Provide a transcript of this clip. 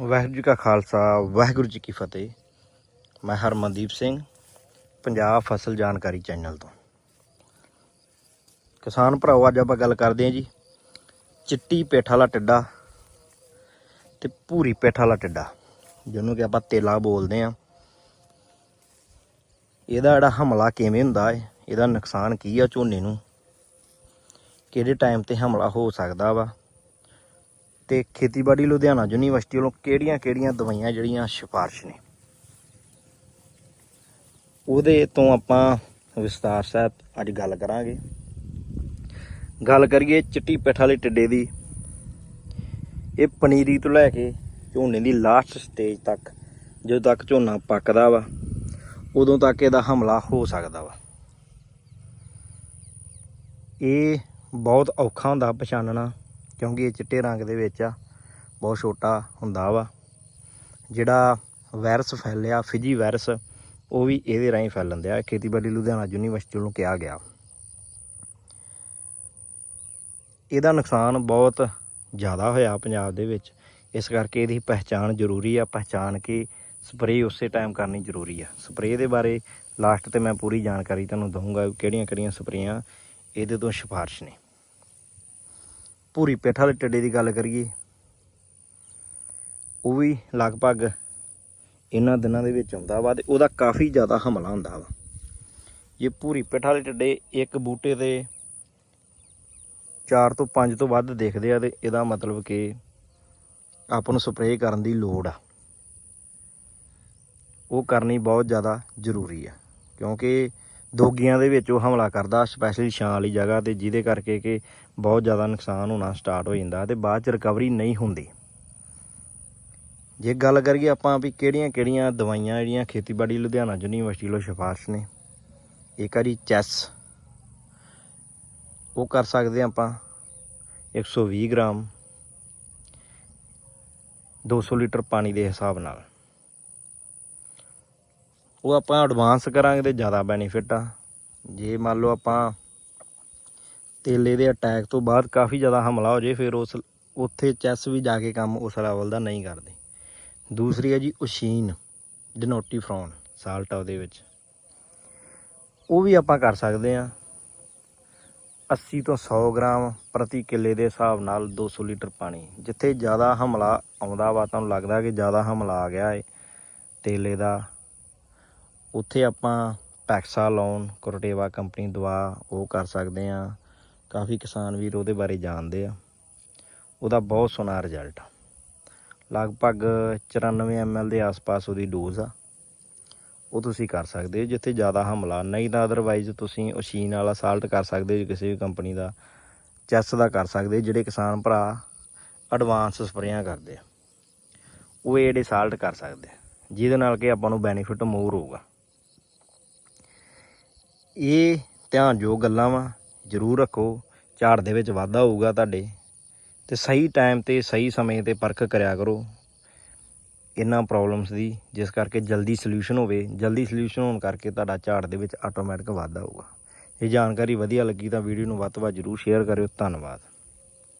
ਵਾਹਿਗੁਰੂ ਜੀ ਕਾ ਖਾਲਸਾ, ਵਾਹਿਗੁਰੂ ਜੀ ਕੀ ਫਤਿਹ। ਮੈਂ ਹਰਮਨਦੀਪ ਸਿੰਘ, ਪੰਜਾਬ ਫਸਲ ਜਾਣਕਾਰੀ ਚੈਨਲ ਤੋਂ। ਕਿਸਾਨ ਭਰਾਓ, ਅੱਜ ਆਪਾਂ ਗੱਲ ਕਰਦੇ ਹਾਂ ਜੀ, ਚਿੱਟੀ ਪੇਠ ਵਾਲਾ ਟਿੱਡਾ ਤੇ ਭੂਰੀ ਪੇਠ ਵਾਲਾ ਟਿੱਡਾ, ਜਿਹਨੂੰ ਕਿ ਆਪਾਂ ਤੇਲਾ ਬੋਲਦੇ ਆ ਇਹਦਾ ਜਿਹੜਾ ਹਮਲਾ ਕਿਵੇਂ ਹੁੰਦਾ ਹੈ ਇਹਦਾ ਨੁਕਸਾਨ ਕੀ ਆ ਝੋਨੇ ਨੂੰ? ਕਿਹੜੇ ਟਾਈਮ ਤੇ ਹਮਲਾ ਹੋ ਸਕਦਾ ਵਾ? ਤੇ ਖੇਤੀਬਾੜੀ ਲੁਧਿਆਣਾ ਯੂਨੀਵਰਸਿਟੀ ਵੱਲੋਂ ਕਿਹੜੀਆਂ-ਕਿਹੜੀਆਂ ਦਵਾਈਆਂ ਜਿਹੜੀਆਂ ਸਿਫਾਰਿਸ਼ ਨੇ? ਉਹਦੇ ਤੋਂ ਆਪਾਂ ਵਿਸਤਾਰ ਸਾਹਿਬ ਅੱਜ ਗੱਲ ਕਰਾਂਗੇ। ਗੱਲ ਕਰੀਏ ਚਿੱਟੀ ਪਿੱਠ ਵਾਲੇ ਟਿੱਡੇ ਦੀ। ਇਹ ਪਨੀਰੀ ਤੋਂ ਲੈ ਕੇ ਝੋਨੇ ਦੀ ਲਾਸਟ ਸਟੇਜ ਤੱਕ, ਜਦੋਂ ਤੱਕ ਝੋਨਾ ਪੱਕਦਾ ਵਾ, ਉਦੋਂ ਤੱਕ ਇਹਦਾ ਹਮਲਾ ਹੋ ਸਕਦਾ ਵਾ। ਇਹ ਬਹੁਤ ਔਖਾ ਹੁੰਦਾ ਪਛਾਣਨਾ। ਕਿਉਂਕਿ ਇਹ ਚਿੱਟੇ ਰੰਗ ਦੇ ਵਿੱਚ ਆ, ਬਹੁਤ ਛੋਟਾ ਹੁੰਦਾ ਵਾ। ਜਿਹੜਾ ਵਾਇਰਸ ਫੈਲਿਆ, ਫਿਜੀ ਵਾਇਰਸ ਉਹ ਵੀ ਇਹਦੇ ਰਾਹੀਂ ਫੈਲਣ ਦਿਆ। ਖੇਤੀਬਾੜੀ ਲੁਧਿਆਣਾ ਯੂਨੀਵਰਸਿਟੀ ਵੱਲੋਂ ਕਿਹਾ ਗਿਆ। ਇਹਦਾ ਨੁਕਸਾਨ ਬਹੁਤ ਜ਼ਿਆਦਾ ਹੋਇਆ ਪੰਜਾਬ ਦੇ ਵਿੱਚ। ਇਸ ਕਰਕੇ ਇਹਦੀ ਪਹਿਚਾਣ ਜ਼ਰੂਰੀ ਆ। ਪਹਿਚਾਣ ਕੇ ਸਪਰੇਅ ਉਸੇ ਟਾਈਮ ਕਰਨੀ ਜ਼ਰੂਰੀ ਆ। ਸਪਰੇਅ ਦੇ ਬਾਰੇ ਲਾਸਟ ਤੇ ਮੈਂ ਪੂਰੀ ਜਾਣਕਾਰੀ ਤੁਹਾਨੂੰ ਦਊਂਗਾ ਕਿਹੜੀਆਂ ਕਿਹੜੀਆਂ ਸਪਰੇਆਂ ਇਹਦੇ ਤੋਂ ਸਿਫਾਰਿਸ਼ ਨੇ। ਪੂਰੀ ਪੇਠਾ ਦੇ ਟੱਡੇ ਦੀ ਗੱਲ ਕਰੀਏ, ਉਹ ਵੀ ਲਗਭਗ ਇਹਨਾਂ ਦਿਨਾਂ ਦੇ ਵਿੱਚ ਆਉਂਦਾ ਵਾ ਤੇ ਉਹਦਾ ਕਾਫੀ ਜ਼ਿਆਦਾ ਹਮਲਾ ਹੁੰਦਾ ਵਾ। ਜੇ ਪੂਰੀ ਪੇਠਾ ਵਾਲੇ ਟੱਡੇ ਇੱਕ ਬੂਟੇ ਤੇ 4 ਤੋਂ 5 ਤੋਂ ਵੱਧ ਦੇਖਦੇ ਆ ਤੇ ਇਹਦਾ ਮਤਲਬ ਕਿ ਆਪਾਂ ਨੂੰ ਸਪਰੇਅ ਕਰਨ ਦੀ ਲੋੜ ਆ। ਉਹ ਕਰਨੀ ਬਹੁਤ ਜ਼ਿਆਦਾ ਜ਼ਰੂਰੀ ਆ, ਕਿਉਂਕਿ ਦੋਗੀਆਂ ਦੇ ਵਿੱਚ ਉਹ ਹਮਲਾ ਕਰਦਾ ਸਪੈਸ਼ਲੀ ਛਾਂ ਵਾਲੀ ਜਗ੍ਹਾ ਤੇ ਜਿਹਦੇ ਕਰਕੇ ਕਿ ਬਹੁਤ ਜ਼ਿਆਦਾ ਨੁਕਸਾਨ ਹੋਣਾ ਸਟਾਰਟ ਹੋ ਜਾਂਦਾ ਤੇ ਬਾਅਦ ਚ ਰਿਕਵਰੀ ਨਹੀਂ ਹੁੰਦੀ। ਜੇ ਗੱਲ ਕਰੀਏ ਆਪਾਂ ਵੀ ਕਿਹੜੀਆਂ-ਕਿਹੜੀਆਂ ਦਵਾਈਆਂ ਜਿਹੜੀਆਂ ਖੇਤੀਬਾੜੀ ਲੁਧਿਆਣਾ ਯੂਨੀਵਰਸਿਟੀ ਵੱਲੋਂ ਸਿਫਾਰਸ਼ ਨੇ, ਇੱਕ ਵਾਰੀ ਚੈਸ ਉਹ ਕਰ ਸਕਦੇ ਹਾਂ ਆਪਾਂ 120 ਗ੍ਰਾਮ 200 ਲੀਟਰ ਪਾਣੀ ਦੇ ਹਿਸਾਬ ਨਾਲ। ਉਹ ਆਪਾਂ ਐਡਵਾਂਸ ਕਰਾਂਗੇ ਤੇ ਜ਼ਿਆਦਾ ਬੈਨੀਫਿਟ ਆ। ਜੇ ਮੰਨ ਲਓ ਆਪਾਂ ਤੇਲੇ ਦੇ ਅਟੈਕ ਤੋਂ ਬਾਅਦ ਕਾਫੀ ਜ਼ਿਆਦਾ ਹਮਲਾ ਹੋ ਜੇ ਫਿਰ ਉਸ, ਉੱਥੇ ਚੈਸ ਵੀ ਜਾ ਕੇ ਕੰਮ ਉਸ ਲੈਵਲ ਦਾ ਨਹੀਂ ਕਰਦੇ। ਦੂਸਰੀ ਹੈ ਜੀ ਉਸ਼ੀਨ ਡਿਨੋਟੀਫਰੋਨ ਸਾਲਟ ਆ ਉਹਦੇ ਵਿੱਚ। ਉਹ ਵੀ ਆਪਾਂ ਕਰ ਸਕਦੇ ਆ। 80 ਤੋਂ 100 ਗ੍ਰਾਮ ਪ੍ਰਤੀ ਕਿੱਲੇ ਦੇ ਹਿਸਾਬ ਨਾਲ 200 ਲੀਟਰ ਪਾਣੀ। ਜਿੱਥੇ ਜ਼ਿਆਦਾ ਹਮਲਾ ਆਉਂਦਾ ਵਾ, ਤੁਹਾਨੂੰ ਲੱਗਦਾ ਕਿ ਜ਼ਿਆਦਾ ਹਮਲਾ ਆ ਗਿਆ ਏ ਤੇਲੇ ਦਾ। ਉੱਥੇ ਆਪਾਂ ਪੈਕਸਾ ਲੋਨ ਕਰੋਟੇਵਾ ਕੰਪਨੀ ਦਵਾ ਉਹ ਕਰ ਸਕਦੇ ਆ ਕਾਫੀ ਕਿਸਾਨ ਵੀਰ ਉਹਦੇ ਬਾਰੇ ਜਾਣਦੇ ਆ। ਉਹਦਾ ਬਹੁਤ ਸੋਹਣਾ ਰਿਜ਼ਲਟ ਲਗਭਗ 94 ml ਦੇ ਆਸ-ਪਾਸ ਉਹਦੀ ਡੋਜ਼ ਆ। ਉਹ ਤੁਸੀਂ ਕਰ ਸਕਦੇ ਹੋ ਜਿੱਥੇ ਜ਼ਿਆਦਾ ਹਮਲਾ। ਨਹੀਂ ਤਾਂ ਅਦਰਵਾਈਜ਼ ਤੁਸੀਂ ਉਸ਼ੀਨ ਵਾਲਾ ਸਾਲਟ ਕਰ ਸਕਦੇ ਹੋ, ਕਿਸੇ ਵੀ ਕੰਪਨੀ ਦਾ। ਚੈਸ ਦਾ ਕਰ ਸਕਦੇ ਜਿਹੜੇ ਕਿਸਾਨ ਭਰਾ ਐਡਵਾਂਸ ਸਪਰੇਆਂ ਕਰਦੇ ਆ। ਉਹ ਇਹ ਜਿਹੜੇ ਸਾਲਟ ਕਰ ਸਕਦੇ ਜਿਹਦੇ ਨਾਲ ਕਿ ਆਪਾਂ ਨੂੰ ਬੈਨੀਫਿਟ ਮੋਰ ਹੋਊਗਾ। ਇਹ ਧਿਆਨਯੋਗ ਗੱਲਾਂ ਵਾ, ਜ਼ਰੂਰ ਰੱਖੋ। ਝਾੜ ਦੇ ਵਿੱਚ ਵਾਧਾ ਹੋਊਗਾ ਤੁਹਾਡੇ। ਤੇ ਸਹੀ ਟਾਈਮ ਤੇ, ਸਹੀ ਸਮੇਂ ਤੇ ਪਰਖ ਕਰਿਆ ਕਰੋ। ਇਹਨਾਂ ਪ੍ਰੋਬਲਮਸ ਦੀ, ਜਿਸ ਕਰਕੇ ਜਲਦੀ ਸੋਲੂਸ਼ਨ ਹੋਵੇ, ਜਲਦੀ ਸੋਲੂਸ਼ਨ ਹੋਣ ਕਰਕੇ ਤੁਹਾਡਾ ਝਾੜ ਦੇ ਵਿੱਚ ਆਟੋਮੈਟਿਕ ਵਾਧਾ ਹੋਊਗਾ। ਇਹ ਜਾਣਕਾਰੀ ਵਧੀਆ ਲੱਗੀ ਤਾਂ ਵੀਡੀਓ ਨੂੰ ਵੱਧ ਤੋਂ ਵੱਧ ਜ਼ਰੂਰ ਸ਼ੇਅਰ ਕਰਿਓ। ਧੰਨਵਾਦ।